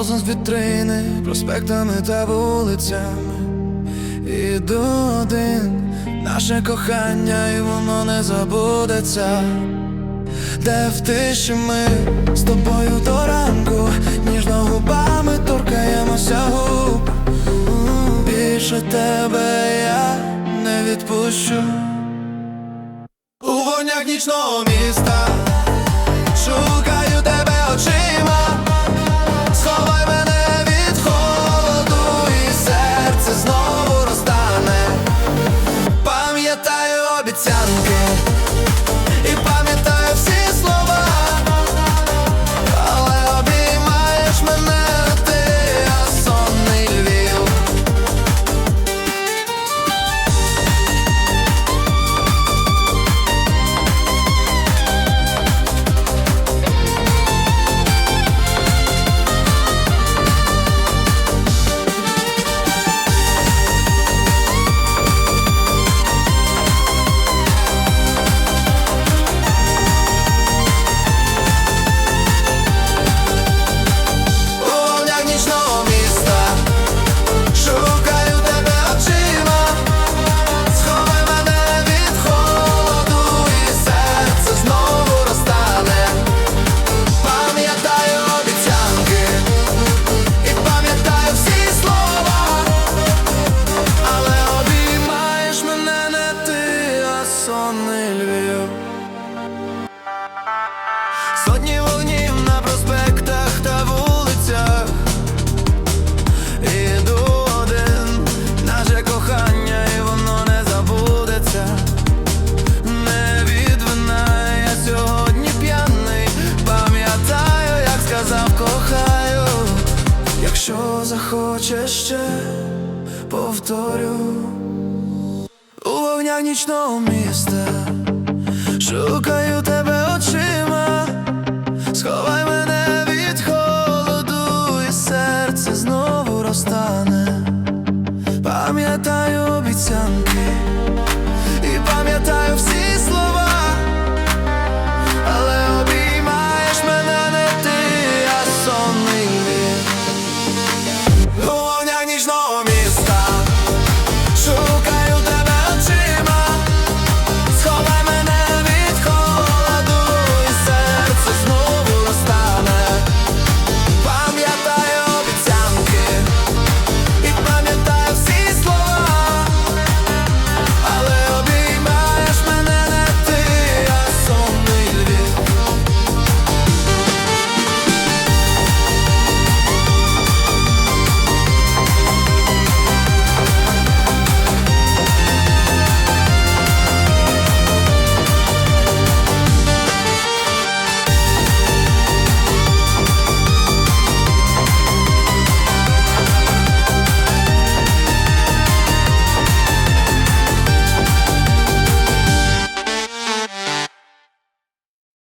Фотозон з вітрини, проспектами та вулицями. Іду один, наше кохання, і воно не забудеться. Де в тиші ми з тобою до ранку, ніжно губами торкаємося губ. Більше тебе я не відпущу. У вогнях нічного міста шукаю обіцянки Сотні вогнів на проспектах та вулицях Іду один, наше кохання, і воно не забудеться. Не від вина, я сьогодні п'яний, пам'ятаю, як сказав кохаю. Якщо захочеш ще, повторю у вогнях нічного міста. Шукаю тебе сховай мене від холоду, і серце знову розтане, пам'ятаю обіцянки.